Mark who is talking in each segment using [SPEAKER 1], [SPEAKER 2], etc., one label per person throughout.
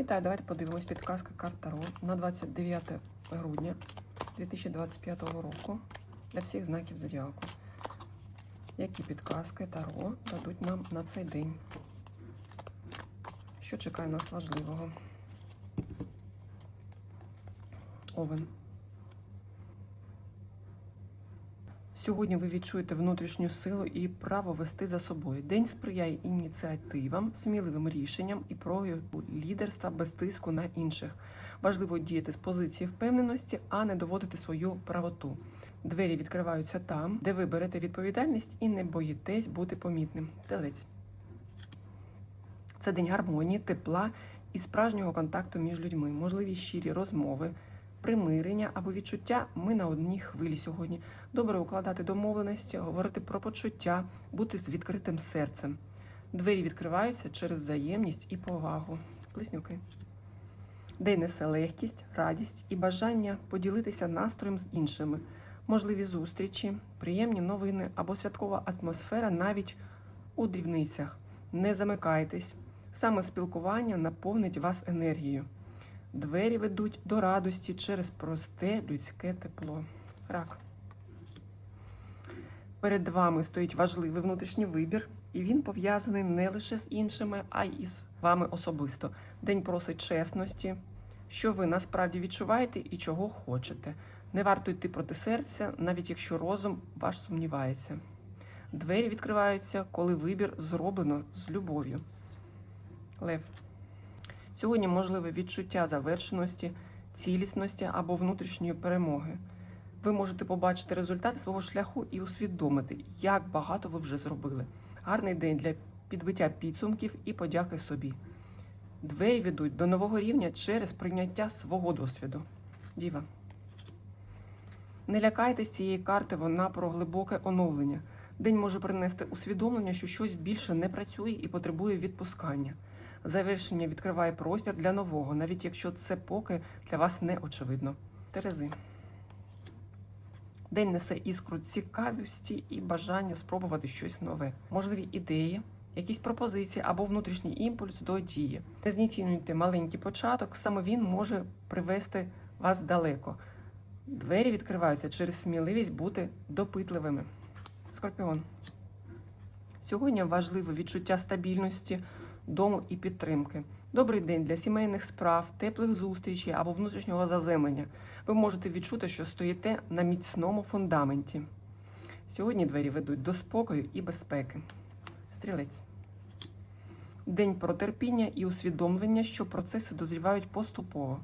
[SPEAKER 1] Вітаю, давайте подивимось підказка карт Таро на 29 грудня 2025 року для всіх знаків зодіаку. Які підказки Таро дадуть нам на цей день? Що чекає нас важливого? Овен. Сьогодні ви відчуєте внутрішню силу і право вести за собою. День сприяє ініціативам, сміливим рішенням і прояву лідерства без тиску на інших. Важливо діяти з позиції впевненості, а не доводити свою правоту. Двері відкриваються там, де ви берете відповідальність і не боїтесь бути помітним. Телець. Це день гармонії, тепла і справжнього контакту між людьми, можливі щирі розмови, примирення або відчуття. Ми на одній хвилі сьогодні. Добре укладати домовленості, говорити про почуття, бути з відкритим серцем. Двері відкриваються через взаємність і повагу. Близнюки. День несе легкість, радість і бажання поділитися настроєм з іншими. Можливі зустрічі, приємні новини або святкова атмосфера навіть у дрібницях. Не замикайтесь. Саме спілкування наповнить вас енергією. Двері ведуть до радості через просте людське тепло. Рак. Перед вами стоїть важливий внутрішній вибір, і він пов'язаний не лише з іншими, а й із вами особисто. День просить чесності, що ви насправді відчуваєте і чого хочете. Не варто йти проти серця, навіть якщо розум ваш сумнівається. Двері відкриваються, коли вибір зроблено з любов'ю. Лев. Сьогодні можливе відчуття завершеності, цілісності або внутрішньої перемоги. Ви можете побачити результати свого шляху і усвідомити, як багато ви вже зробили. Гарний день для підбиття підсумків і подяки собі. Двері ведуть до нового рівня через прийняття свого досвіду. Діва. Не лякайтесь цієї карти, вона про глибоке оновлення. День може принести усвідомлення, що щось більше не працює і потребує відпускання. Завершення відкриває простір для нового, навіть якщо це поки для вас не очевидно. Терези. День несе іскру цікавості і бажання спробувати щось нове. Можливі ідеї, якісь пропозиції або внутрішній імпульс до дії. Не знецінюйте маленький початок, саме він може привести вас далеко. Двері відкриваються через сміливість бути допитливими. Скорпіон. Сьогодні важливе відчуття стабільності, дому і підтримки. Добрий день для сімейних справ, теплих зустрічей або внутрішнього заземлення. Ви можете відчути, що стоїте на міцному фундаменті. Сьогодні двері ведуть до спокою і безпеки. Стрілець. День про терпіння і усвідомлення, що процеси дозрівають поступово.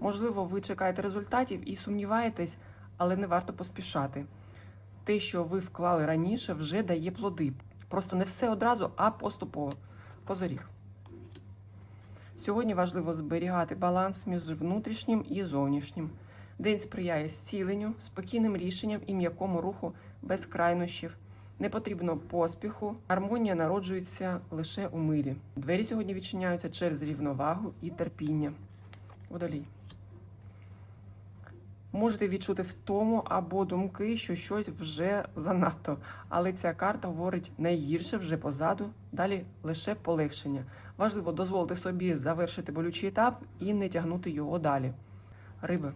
[SPEAKER 1] Можливо, ви чекаєте результатів і сумніваєтесь, але не варто поспішати. Те, що ви вклали раніше, вже дає плоди. Просто не все одразу, а поступово. Козоріг. Сьогодні важливо зберігати баланс між внутрішнім і зовнішнім. День сприяє зціленню, спокійним рішенням і м'якому руху без крайнощів. Не потрібно поспіху. Гармонія народжується лише у мирі. Двері сьогодні відчиняються через рівновагу і терпіння. Водолій. Можете відчути втому або думки, що щось вже занадто. Але ця карта говорить найгірше вже позаду, далі лише полегшення. Важливо дозволити собі завершити болючий етап і не тягнути його далі. Риби.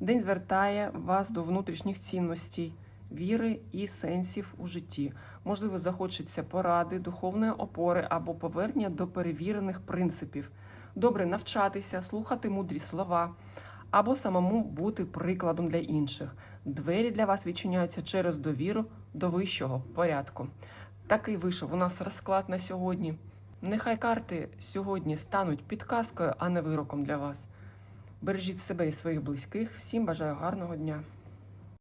[SPEAKER 1] День звертає вас до внутрішніх цінностей, віри і сенсів у житті. Можливо, захочеться поради, духовної опори або повернення до перевірених принципів. Добре навчатися, слухати мудрі слова або самому бути прикладом для інших. Двері для вас відчиняються через довіру до вищого порядку. Такий вийшов у нас розклад на сьогодні. Нехай карти сьогодні стануть підказкою, а не вироком для вас. Бережіть себе і своїх близьких. Всім бажаю гарного дня.